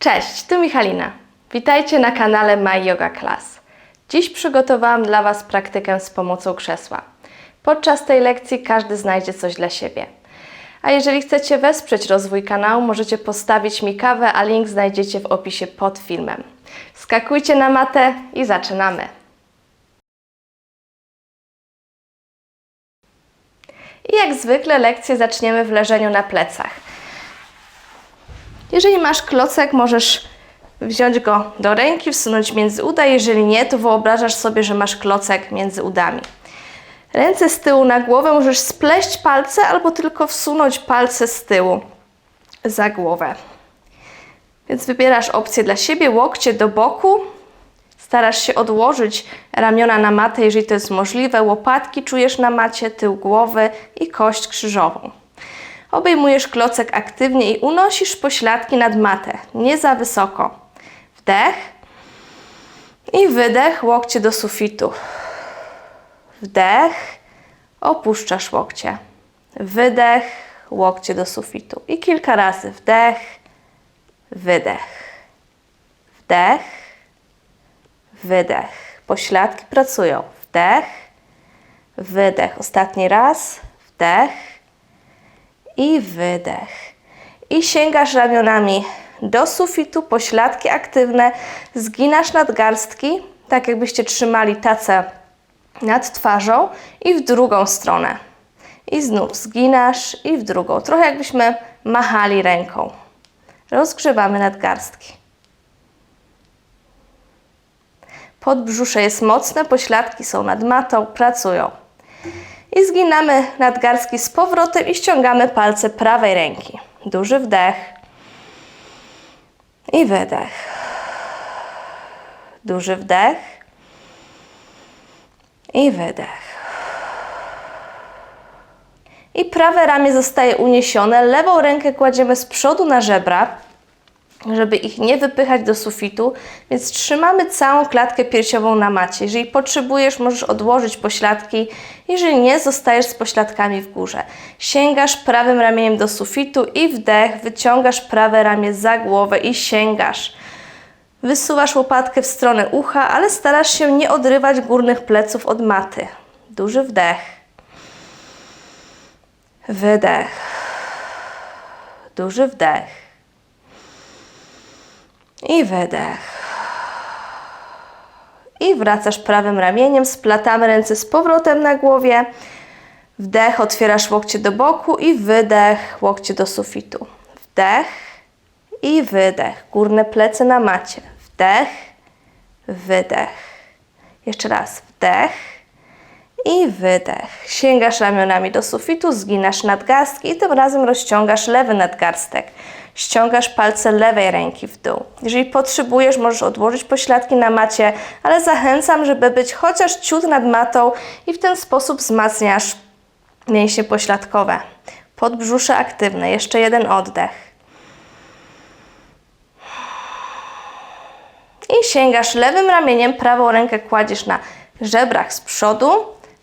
Cześć, tu Michalina. Witajcie na kanale My Yoga Class. Dziś przygotowałam dla Was praktykę z pomocą krzesła. Podczas tej lekcji każdy znajdzie coś dla siebie. A jeżeli chcecie wesprzeć rozwój kanału, możecie postawić mi kawę, a link znajdziecie w opisie pod filmem. Skakujcie na matę i zaczynamy. I jak zwykle lekcję zaczniemy w leżeniu na plecach. Jeżeli masz klocek, możesz wziąć go do ręki, wsunąć między uda. Jeżeli nie, to wyobrażasz sobie, że masz klocek między udami. Ręce z tyłu na głowę możesz spleść palce albo tylko wsunąć palce z tyłu za głowę. Więc wybierasz opcję dla siebie, łokcie do boku. Starasz się odłożyć ramiona na matę, jeżeli to jest możliwe. Łopatki czujesz na macie, tył głowy i kość krzyżową. Obejmujesz klocek aktywnie i unosisz pośladki nad matę, nie za wysoko. Wdech i wydech, łokcie do sufitu. Wdech, opuszczasz łokcie. Wydech, łokcie do sufitu. I kilka razy wdech, wydech. Wdech, wydech. Pośladki pracują. Wdech, wydech. Ostatni raz. Wdech i wydech. I sięgasz ramionami do sufitu, pośladki aktywne, zginasz nadgarstki, tak jakbyście trzymali tacę nad twarzą i w drugą stronę. I znów zginasz i w drugą. Trochę jakbyśmy machali ręką. Rozgrzewamy nadgarstki. Podbrzusze jest mocne, pośladki są nad matą, pracują. I zginamy nadgarstki z powrotem i ściągamy palce prawej ręki. Duży wdech i wydech. Duży wdech i wydech. I prawe ramię zostaje uniesione, lewą rękę kładziemy z przodu na żebra, żeby ich nie wypychać do sufitu, więc trzymamy całą klatkę piersiową na macie. Jeżeli potrzebujesz, możesz odłożyć pośladki, jeżeli nie, zostajesz z pośladkami w górze. Sięgasz prawym ramieniem do sufitu i wdech, wyciągasz prawe ramię za głowę i sięgasz. Wysuwasz łopatkę w stronę ucha, ale starasz się nie odrywać górnych pleców od maty. Duży wdech. Wydech. Duży wdech. I wydech. I wracasz prawym ramieniem, splatamy ręce z powrotem na głowie. Wdech, otwierasz łokcie do boku i wydech, łokcie do sufitu. Wdech i wydech. Górne plecy na macie. Wdech, wydech. Jeszcze raz. Wdech i wydech. Sięgasz ramionami do sufitu, zginasz nadgarstki i tym razem rozciągasz lewy nadgarstek. Ściągasz palce lewej ręki w dół. Jeżeli potrzebujesz, możesz odłożyć pośladki na macie, ale zachęcam, żeby być chociaż ciut nad matą i w ten sposób wzmacniasz mięśnie pośladkowe. Podbrzusze aktywne. Jeszcze jeden oddech. I sięgasz lewym ramieniem, prawą rękę kładziesz na żebrach z przodu,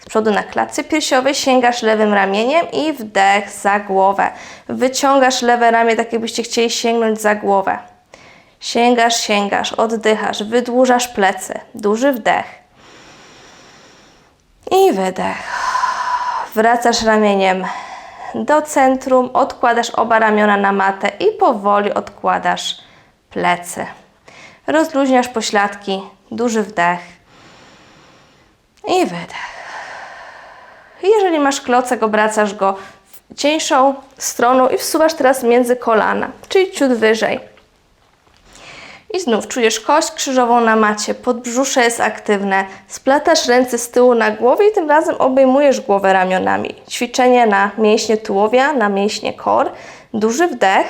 przodu na klatce piersiowej, sięgasz lewym ramieniem i wdech za głowę. Wyciągasz lewe ramię, tak jakbyście chcieli sięgnąć za głowę. Sięgasz, sięgasz, oddychasz, wydłużasz plecy. Duży wdech. I wydech. Wracasz ramieniem do centrum, odkładasz oba ramiona na matę i powoli odkładasz plecy. Rozluźniasz pośladki, duży wdech i wydech. Jeżeli masz klocek, obracasz go cieńszą stroną i wsuwasz teraz między kolana, czyli ciut wyżej. I znów czujesz kość krzyżową na macie, podbrzusze jest aktywne, splatasz ręce z tyłu na głowie i tym razem obejmujesz głowę ramionami. Ćwiczenie na mięśnie tułowia, na mięśnie kor. Duży wdech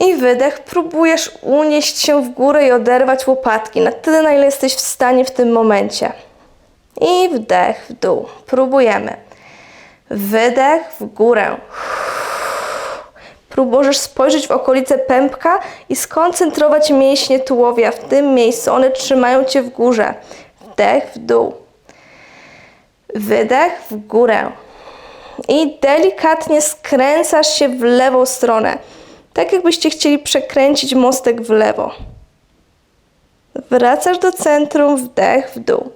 i wydech. Próbujesz unieść się w górę i oderwać łopatki na tyle, na ile jesteś w stanie w tym momencie. I wdech w dół. Próbujemy. Wydech w górę. Możesz spojrzeć w okolice pępka i skoncentrować mięśnie tułowia w tym miejscu. One trzymają Cię w górze. Wdech w dół. Wydech w górę. I delikatnie skręcasz się w lewą stronę. Tak jakbyście chcieli przekręcić mostek w lewo. Wracasz do centrum, wdech w dół.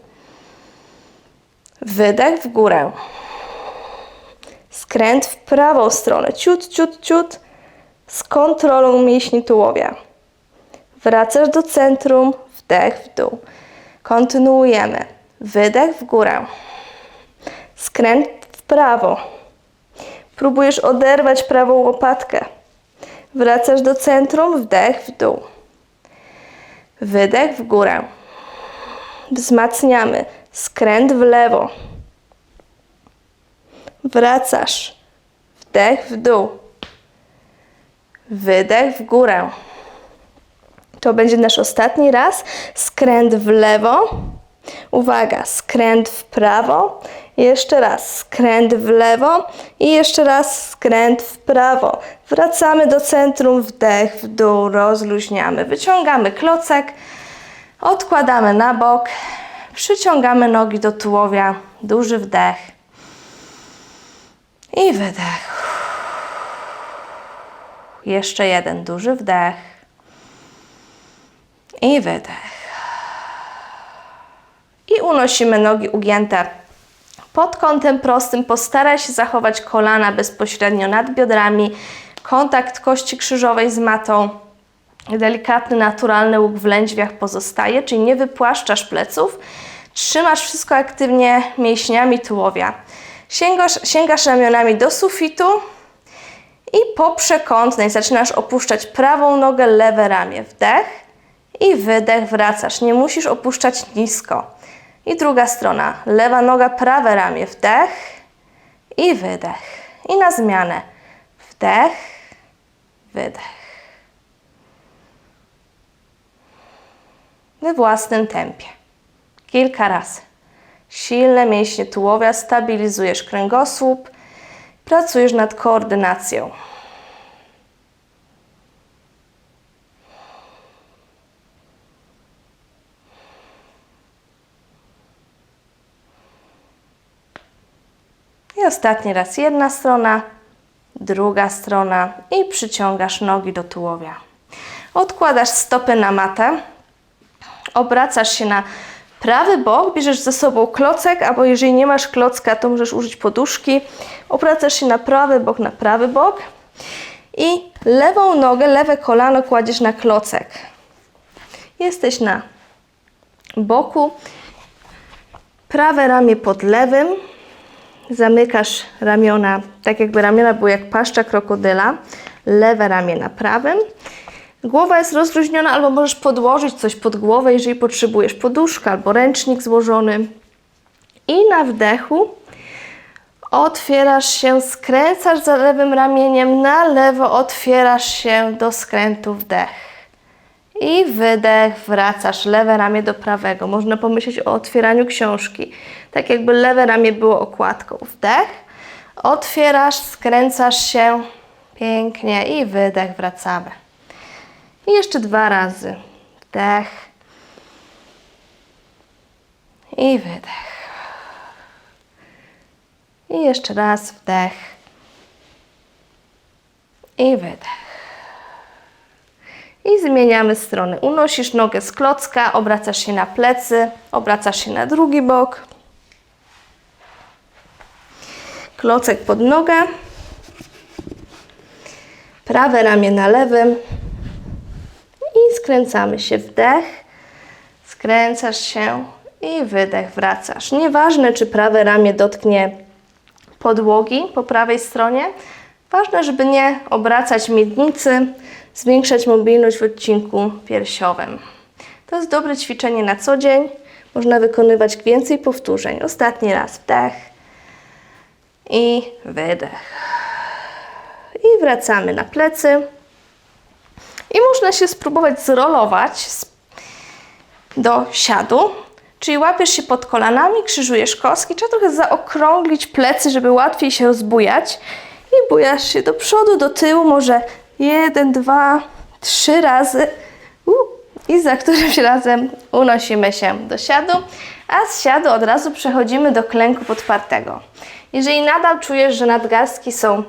Wydech w górę. Skręt w prawą stronę. Ciut, ciut, ciut. Z kontrolą mięśni tułowia. Wracasz do centrum, wdech w dół. Kontynuujemy. Wydech w górę. Skręt w prawo. Próbujesz oderwać prawą łopatkę. Wracasz do centrum, wdech w dół. Wydech w górę. Wzmacniamy. Skręt w lewo. Wracasz. Wdech w dół. Wydech w górę. To będzie nasz ostatni raz. Skręt w lewo. Uwaga, skręt w prawo. Jeszcze raz skręt w lewo i jeszcze raz skręt w prawo. Wracamy do centrum, wdech w dół, rozluźniamy. Wyciągamy klocek, odkładamy na bok, przyciągamy nogi do tułowia, duży wdech i wydech. Jeszcze jeden duży wdech i wydech. I unosimy nogi ugięte pod kątem prostym. Postaraj się zachować kolana bezpośrednio nad biodrami. Kontakt kości krzyżowej z matą. Delikatny, naturalny łuk w lędźwiach pozostaje, czyli nie wypłaszczasz pleców. Trzymasz wszystko aktywnie mięśniami tułowia. Sięgasz, sięgasz ramionami do sufitu i po przekątnej zaczynasz opuszczać prawą nogę, lewe ramię. Wdech i wydech, wracasz. Nie musisz opuszczać nisko. I druga strona. Lewa noga, prawe ramię. Wdech i wydech. I na zmianę. Wdech, wydech. We własnym tempie. Kilka razy. Silne mięśnie tułowia, stabilizujesz kręgosłup, pracujesz nad koordynacją. I ostatni raz jedna strona, druga strona i przyciągasz nogi do tułowia. Odkładasz stopy na matę, obracasz się na prawy bok, bierzesz ze sobą klocek, albo jeżeli nie masz klocka, to możesz użyć poduszki. Obracasz się na prawy bok, na prawy bok i lewą nogę, lewe kolano kładziesz na klocek. Jesteś na boku, prawe ramię pod lewym, zamykasz ramiona, tak jakby ramiona były jak paszcza krokodyla, lewe ramię na prawym. Głowa jest rozluźniona, albo możesz podłożyć coś pod głowę, jeżeli potrzebujesz poduszkę albo ręcznik złożony. I na wdechu otwierasz się, skręcasz za lewym ramieniem, na lewo otwierasz się do skrętu wdech. I wydech, wracasz lewe ramię do prawego. Można pomyśleć o otwieraniu książki, tak jakby lewe ramię było okładką. Wdech, otwierasz, skręcasz się pięknie i wydech, wracamy. I jeszcze dwa razy. Wdech i wydech. I jeszcze raz wdech i wydech. I zmieniamy stronę. Unosisz nogę z klocka, obracasz się na plecy, obracasz się na drugi bok. Klocek pod nogę. Prawe ramię na lewym. Skręcamy się. Wdech. Skręcasz się i wydech, wracasz. Nieważne, czy prawe ramię dotknie podłogi po prawej stronie. Ważne, żeby nie obracać miednicy, zwiększać mobilność w odcinku piersiowym. To jest dobre ćwiczenie na co dzień. Można wykonywać więcej powtórzeń. Ostatni raz wdech i wydech. I wracamy na plecy. I można się spróbować zrolować do siadu. Czyli łapiesz się pod kolanami, krzyżujesz kostki. Trzeba trochę zaokrąglić plecy, żeby łatwiej się rozbujać. I bujasz się do przodu, do tyłu, może jeden, dwa, trzy razy. I za którymś razem unosimy się do siadu, a z siadu od razu przechodzimy do klęku podpartego. Jeżeli nadal czujesz, że nadgarstki są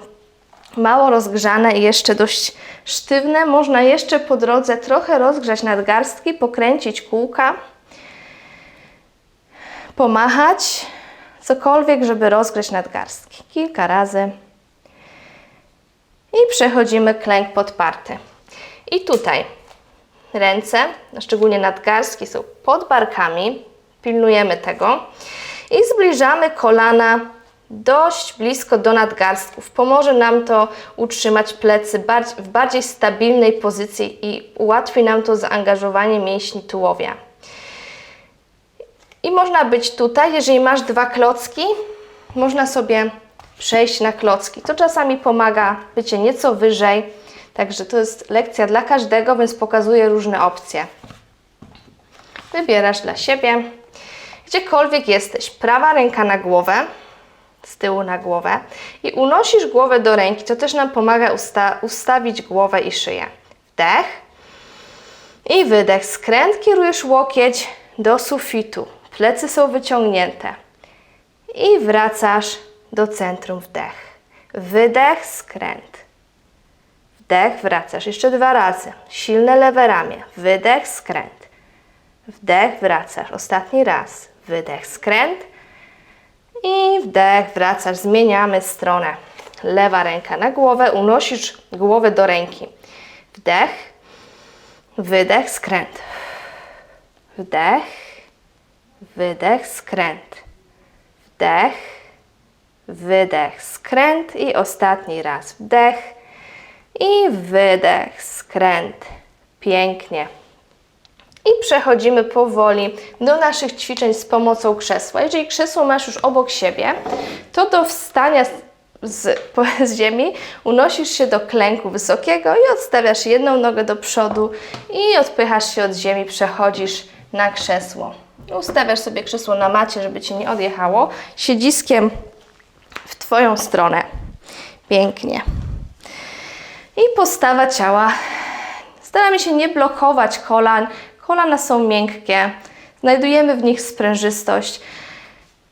mało rozgrzane i jeszcze dość sztywne. Można jeszcze po drodze trochę rozgrzać nadgarstki, pokręcić kółka, pomachać, cokolwiek, żeby rozgrzać nadgarstki. Kilka razy. I przechodzimy klęk podparty. I tutaj ręce, szczególnie nadgarstki są pod barkami. Pilnujemy tego. I zbliżamy kolana dość blisko do nadgarstków. Pomoże nam to utrzymać plecy w bardziej stabilnej pozycji i ułatwi nam to zaangażowanie mięśni tułowia. I można być tutaj, jeżeli masz dwa klocki, można sobie przejść na klocki. To czasami pomaga bycie nieco wyżej, także to jest lekcja dla każdego, więc pokazuję różne opcje. Wybierasz dla siebie. Gdziekolwiek jesteś, prawa ręka na głowę, z tyłu na głowę i unosisz głowę do ręki, to też nam pomaga usta ustawić głowę i szyję. Wdech i wydech. Skręt kierujesz łokieć do sufitu. Plecy są wyciągnięte. I wracasz do centrum. Wdech. Wydech, skręt. Wdech, wracasz. Jeszcze dwa razy. Silne lewe ramię. Wydech, skręt. Wdech, wracasz. Ostatni raz. Wydech, skręt. I wdech, wracasz. Zmieniamy stronę. Lewa ręka na głowę. Unosisz głowę do ręki. Wdech. Wydech, skręt. Wdech. Wydech, skręt. Wdech. Wydech, skręt. I ostatni raz. Wdech. I wydech, skręt. Pięknie. I przechodzimy powoli do naszych ćwiczeń z pomocą krzesła. Jeżeli krzesło masz już obok siebie, to do wstania z, z, ziemi unosisz się do klęku wysokiego i odstawiasz jedną nogę do przodu i odpychasz się od ziemi, przechodzisz na krzesło. Ustawiasz sobie krzesło na macie, żeby Ci nie odjechało, siedziskiem w Twoją stronę. Pięknie. I postawa ciała. Staramy się nie blokować kolan. Kolana są miękkie. Znajdujemy w nich sprężystość.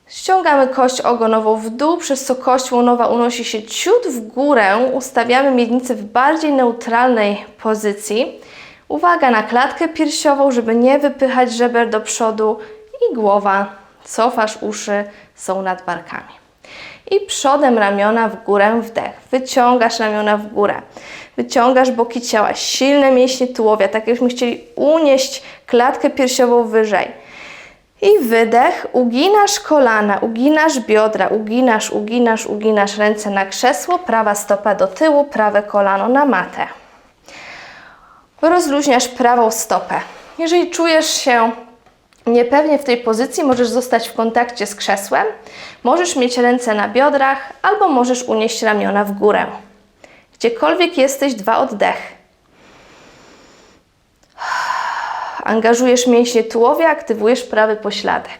Ściągamy kość ogonową w dół, przez co kość łonowa unosi się ciut w górę. Ustawiamy miednicę w bardziej neutralnej pozycji. Uwaga na klatkę piersiową, żeby nie wypychać żeber do przodu i głowa, cofasz uszy, są nad barkami. I przodem ramiona w górę, wdech. Wyciągasz ramiona w górę. Wyciągasz boki ciała, silne mięśnie tułowia, tak jakbyśmy chcieli unieść klatkę piersiową wyżej. I wydech, uginasz kolana, uginasz biodra, uginasz, uginasz, uginasz ręce na krzesło, prawa stopa do tyłu, prawe kolano na matę. Rozluźniasz prawą stopę. Jeżeli czujesz się niepewnie w tej pozycji, możesz zostać w kontakcie z krzesłem, możesz mieć ręce na biodrach albo możesz unieść ramiona w górę. Gdziekolwiek jesteś, dwa oddechy. Angażujesz mięśnie tułowia, aktywujesz prawy pośladek.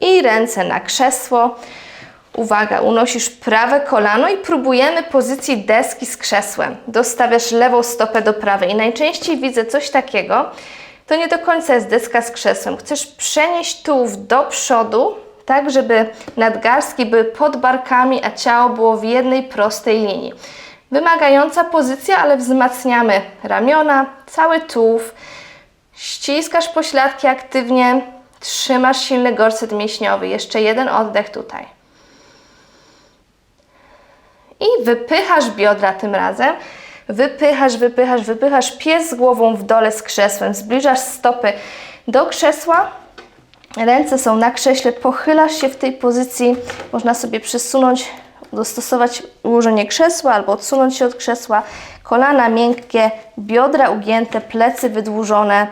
I ręce na krzesło. Uwaga, unosisz prawe kolano i próbujemy pozycji deski z krzesłem. Dostawiasz lewą stopę do prawej. I najczęściej widzę coś takiego, to nie do końca jest deska z krzesłem. Chcesz przenieść tułów do przodu, tak żeby nadgarstki były pod barkami, a ciało było w jednej prostej linii. Wymagająca pozycja, ale wzmacniamy ramiona, cały tułów. Ściskasz pośladki aktywnie, trzymasz silny gorset mięśniowy. Jeszcze jeden oddech tutaj. I wypychasz biodra tym razem. Wypychasz, wypychasz, wypychasz. Pies z głową w dole z krzesłem. Zbliżasz stopy do krzesła. Ręce są na krześle. Pochylasz się w tej pozycji. Można sobie przesunąć, dostosować ułożenie krzesła albo odsunąć się od krzesła. Kolana miękkie, biodra ugięte, plecy wydłużone.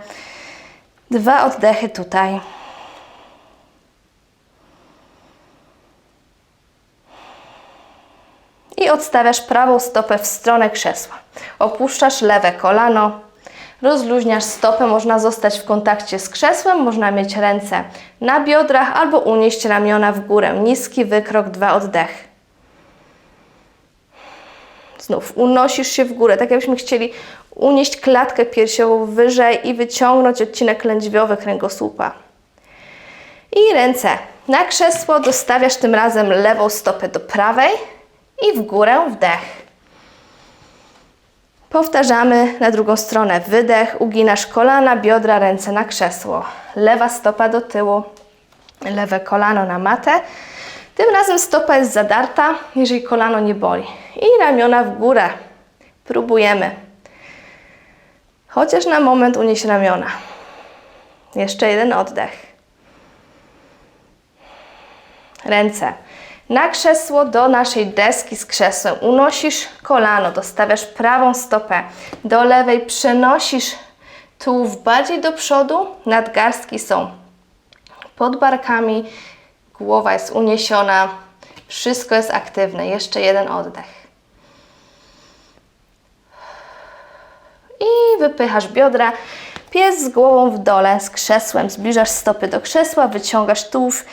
Dwa oddechy tutaj. I odstawiasz prawą stopę w stronę krzesła. Opuszczasz lewe kolano, rozluźniasz stopę, można zostać w kontakcie z krzesłem, można mieć ręce na biodrach albo unieść ramiona w górę. Niski wykrok, dwa oddechy. Znów unosisz się w górę, tak jakbyśmy chcieli unieść klatkę piersiową wyżej i wyciągnąć odcinek lędźwiowy kręgosłupa. I ręce Na krzesło dostawiasz tym razem lewą stopę do prawej i w górę wdech. Powtarzamy na drugą stronę. Wydech, uginasz kolana, biodra, ręce na krzesło. Lewa stopa do tyłu, lewe kolano na matę. Tym razem stopa jest zadarta, jeżeli kolano nie boli. I ramiona w górę. Próbujemy. Chociaż na moment unieś ramiona. Jeszcze jeden oddech. Ręce na krzesło do naszej deski z krzesłem. Unosisz kolano, dostawiasz prawą stopę do lewej, przenosisz tułów bardziej do przodu, nadgarstki są pod barkami, głowa jest uniesiona, wszystko jest aktywne. Jeszcze jeden oddech. I wypychasz biodra. Pies z głową w dole, z krzesłem. Zbliżasz stopy do krzesła, wyciągasz tułów.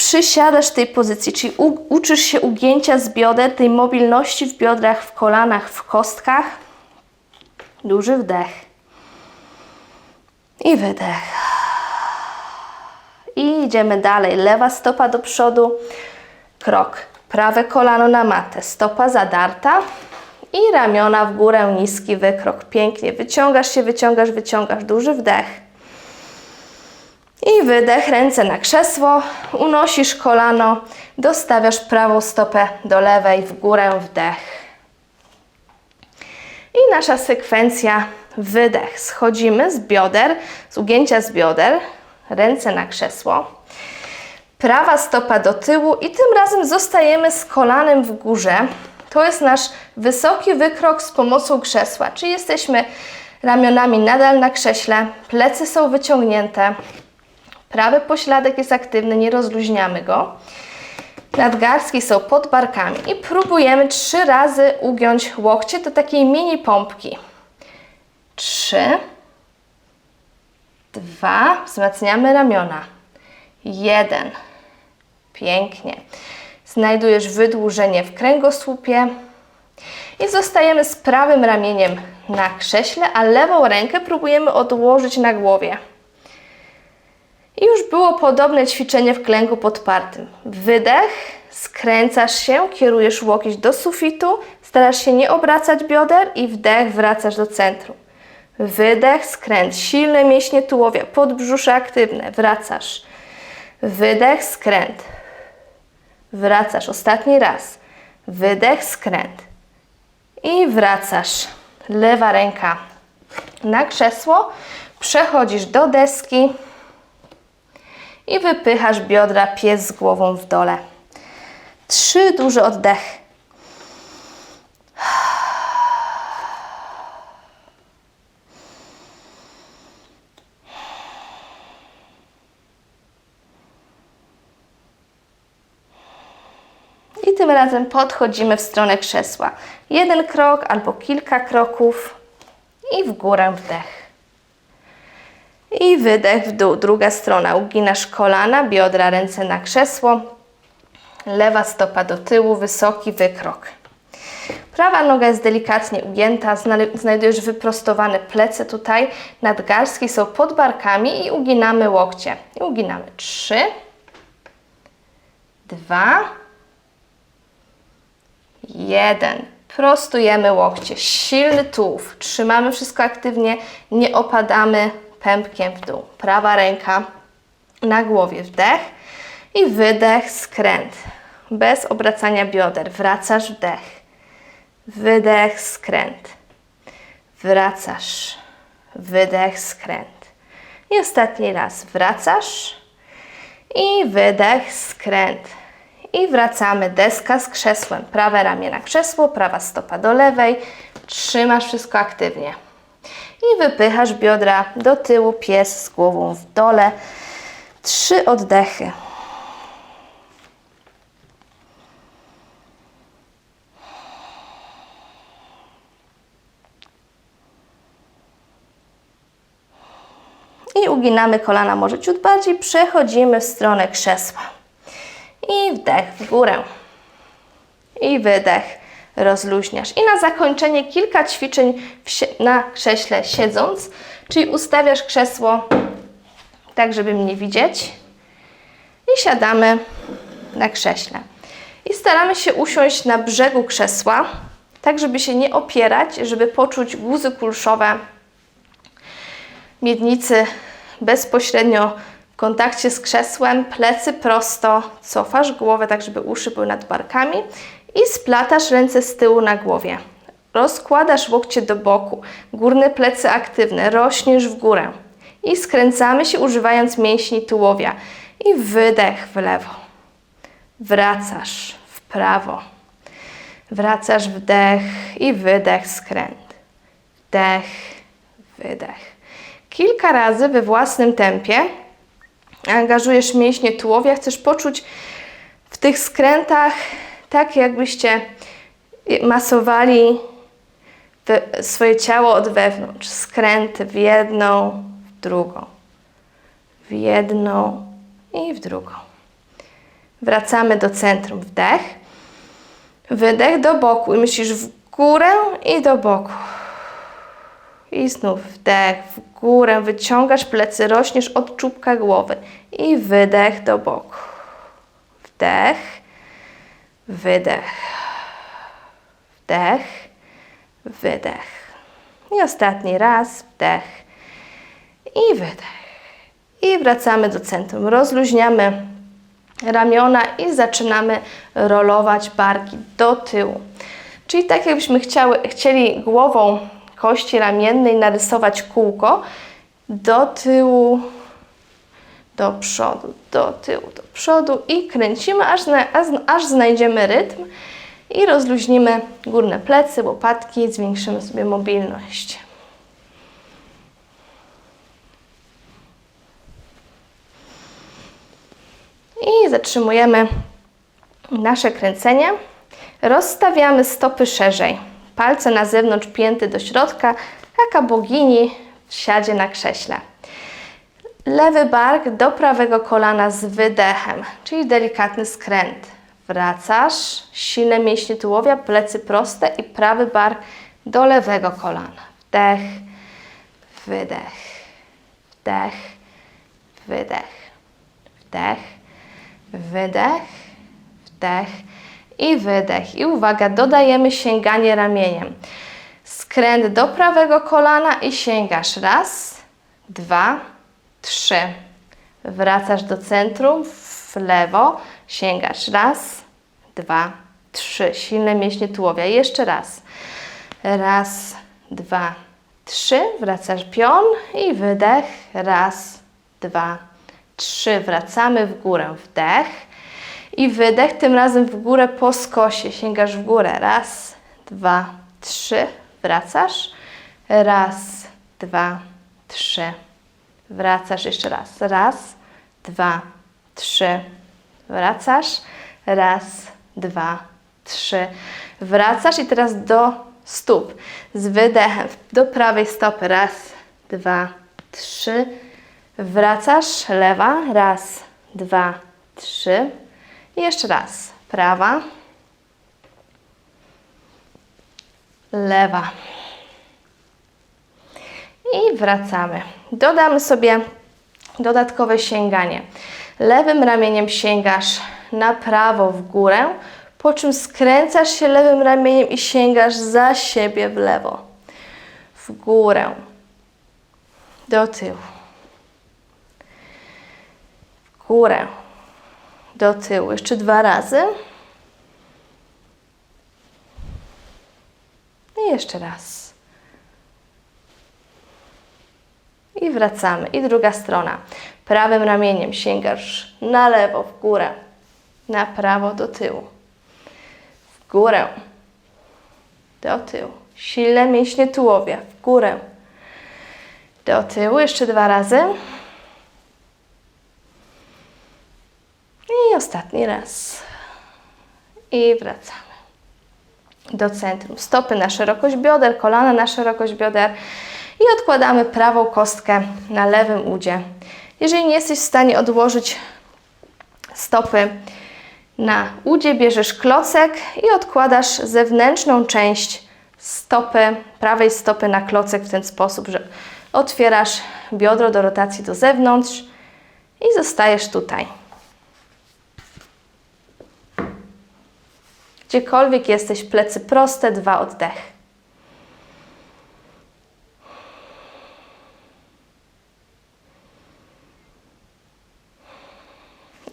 Przysiadasz w tej pozycji, czyli u, uczysz się ugięcia z bioder, tej mobilności w biodrach, w kolanach, w kostkach. Duży wdech. I wydech. I idziemy dalej. Lewa stopa do przodu, krok. Prawe kolano na matę, stopa zadarta i ramiona w górę, niski wykrok. Pięknie. Wyciągasz się, wyciągasz, wyciągasz. Duży wdech. I wydech, ręce na krzesło, unosisz kolano, dostawiasz prawą stopę do lewej, w górę, wdech. I nasza sekwencja wydech. Schodzimy z bioder, z ugięcia z bioder, ręce na krzesło. Prawa stopa do tyłu i tym razem zostajemy z kolanem w górze. To jest nasz wysoki wykrok z pomocą krzesła, czyli jesteśmy ramionami nadal na krześle, plecy są wyciągnięte, prawy pośladek jest aktywny, nie rozluźniamy go. Nadgarstki są pod barkami i próbujemy trzy razy ugiąć łokcie do takiej mini pompki. Trzy, dwa, wzmacniamy ramiona. Jeden, pięknie. Znajdujesz wydłużenie w kręgosłupie i zostajemy z prawym ramieniem na krześle, a lewą rękę próbujemy odłożyć na głowie. I już było podobne ćwiczenie w klęku podpartym. Wydech, skręcasz się, kierujesz łokieć do sufitu, starasz się nie obracać bioder i wdech, wracasz do centrum. Wydech, skręt, silne mięśnie tułowia, podbrzusze aktywne, wracasz. Wydech, skręt. Wracasz ostatni raz. Wydech, skręt. I wracasz. Lewa ręka na krzesło. Przechodzisz do deski i wypychasz biodra, pies z głową w dole. Trzy duże oddechy. I tym razem podchodzimy w stronę krzesła. Jeden krok albo kilka kroków i w górę wdech. I wydech w dół. Druga strona. Uginasz kolana, biodra, ręce na krzesło. Lewa stopa do tyłu, wysoki wykrok. Prawa noga jest delikatnie ugięta, znajdujesz wyprostowane plecy tutaj, nadgarstki są pod barkami i uginamy łokcie. I uginamy trzy, dwa, jeden. Prostujemy łokcie, silny tułów, trzymamy wszystko aktywnie, nie opadamy pępkiem w dół. Prawa ręka na głowie, wdech i wydech, skręt. Bez obracania bioder. Wracasz, wdech. Wydech, skręt. Wracasz. Wydech, skręt. I ostatni raz. Wracasz. I wydech, skręt. I wracamy. Deska z krzesłem. Prawe ramię na krzesło, prawa stopa do lewej. Trzymasz wszystko aktywnie i wypychasz biodra do tyłu, pies z głową w dole. Trzy oddechy. I uginamy kolana może ciut bardziej, przechodzimy w stronę krzesła. I wdech w górę. I wydech rozluźniasz. I na zakończenie kilka ćwiczeń na krześle siedząc, czyli ustawiasz krzesło tak, żeby mnie widzieć i siadamy na krześle. I staramy się usiąść na brzegu krzesła, tak żeby się nie opierać, żeby poczuć guzy kulszowe miednicy bezpośrednio w kontakcie z krzesłem, plecy prosto, cofasz głowę tak, żeby uszy były nad barkami i splatasz ręce z tyłu na głowie. Rozkładasz łokcie do boku, górne plecy aktywne, rośniesz w górę i skręcamy się używając mięśni tułowia i wydech w lewo. Wracasz w prawo. Wracasz wdech i wydech, skręt. Wdech, wydech. Kilka razy we własnym tempie angażujesz mięśnie tułowia, chcesz poczuć w tych skrętach tak, jakbyście masowali swoje ciało od wewnątrz. Skręty w jedną, w drugą, w jedną i w drugą. Wracamy do centrum. Wdech. Wydech do boku i myślisz w górę i do boku. I znów wdech w górę, wyciągasz plecy, rośniesz od czubka głowy i wydech do boku. Wdech, wydech, wdech, wydech. I ostatni raz wdech i wydech. I wracamy do centrum. Rozluźniamy ramiona i zaczynamy rolować barki do tyłu. Czyli tak jakbyśmy chciały, chcieli głową kości ramiennej narysować kółko do tyłu, do przodu, do tyłu, do przodu i kręcimy, aż, aż, znajdziemy rytm i rozluźnimy górne plecy, łopatki, zwiększymy sobie mobilność. I zatrzymujemy nasze kręcenie. Rozstawiamy stopy szerzej. Palce na zewnątrz, pięty do środka, jaka bogini siadzie na krześle. Lewy bark do prawego kolana z wydechem, czyli delikatny skręt. Wracasz, silne mięśnie tułowia, plecy proste i prawy bark do lewego kolana. Wdech, wydech, wdech, wydech, wdech, wydech, wdech i wydech. I uwaga, dodajemy sięganie ramieniem. Skręt do prawego kolana i sięgasz. Raz, dwa, trzy. Wracasz do centrum, w lewo, sięgasz. Raz, dwa, trzy. Silne mięśnie tułowia. Jeszcze raz. Raz, dwa, trzy. Wracasz pion i wydech. Raz, dwa, trzy. Wracamy w górę. Wdech i wydech. Tym razem w górę po skosie. Sięgasz w górę. Raz, dwa, trzy. Wracasz. Raz, dwa, trzy. Wracasz jeszcze raz. Raz, dwa, trzy. Wracasz. Raz, dwa, trzy. Wracasz i teraz do stóp. Z wydechem do prawej stopy. Raz, dwa, trzy. Wracasz. Lewa. Raz, dwa, trzy. I jeszcze raz. Prawa. Lewa. I wracamy. Dodamy sobie dodatkowe sięganie. Lewym ramieniem sięgasz na prawo w górę, po czym skręcasz się lewym ramieniem i sięgasz za siebie w lewo. W górę. Do tyłu. W górę. Do tyłu. Jeszcze dwa razy. I jeszcze raz. I wracamy. I druga strona. Prawym ramieniem sięgasz na lewo, w górę, na prawo, do tyłu. W górę, do tyłu. Silne mięśnie tułowia, w górę, do tyłu. Jeszcze dwa razy. I ostatni raz. I wracamy do centrum. Stopy na szerokość bioder, kolana na szerokość bioder i odkładamy prawą kostkę na lewym udzie. Jeżeli nie jesteś w stanie odłożyć stopy na udzie, bierzesz klocek i odkładasz zewnętrzną część stopy, prawej stopy na klocek w ten sposób, że otwierasz biodro do rotacji do zewnątrz i zostajesz tutaj. Gdziekolwiek jesteś, plecy proste, dwa oddechy.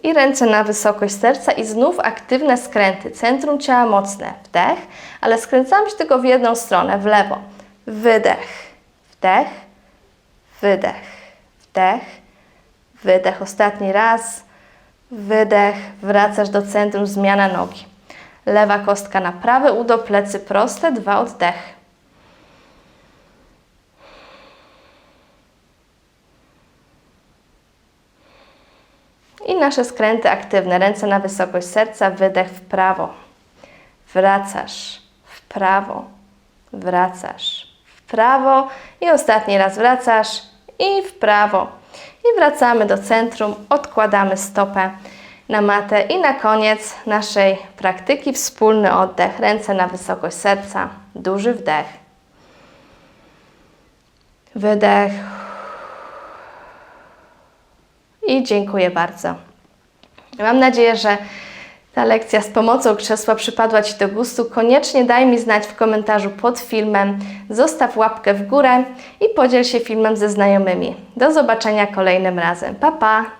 I ręce na wysokość serca i znów aktywne skręty. Centrum ciała mocne. Wdech, ale skręcamy się tylko w jedną stronę, w lewo. Wydech, wdech, wydech, wdech, wydech. Ostatni raz. Wydech, wracasz do centrum, zmiana nogi. Lewa kostka na prawe udo, plecy proste, dwa oddechy. I nasze skręty aktywne. Ręce na wysokość serca, wydech w prawo. Wracasz w prawo, wracasz w prawo i ostatni raz wracasz i w prawo. I wracamy do centrum, odkładamy stopę na matę i na koniec naszej praktyki wspólny oddech. Ręce na wysokość serca, duży wdech. Wydech. I dziękuję bardzo. Mam nadzieję, że ta lekcja z pomocą krzesła przypadła Ci do gustu. Koniecznie daj mi znać w komentarzu pod filmem, zostaw łapkę w górę i podziel się filmem ze znajomymi. Do zobaczenia kolejnym razem. Pa, pa!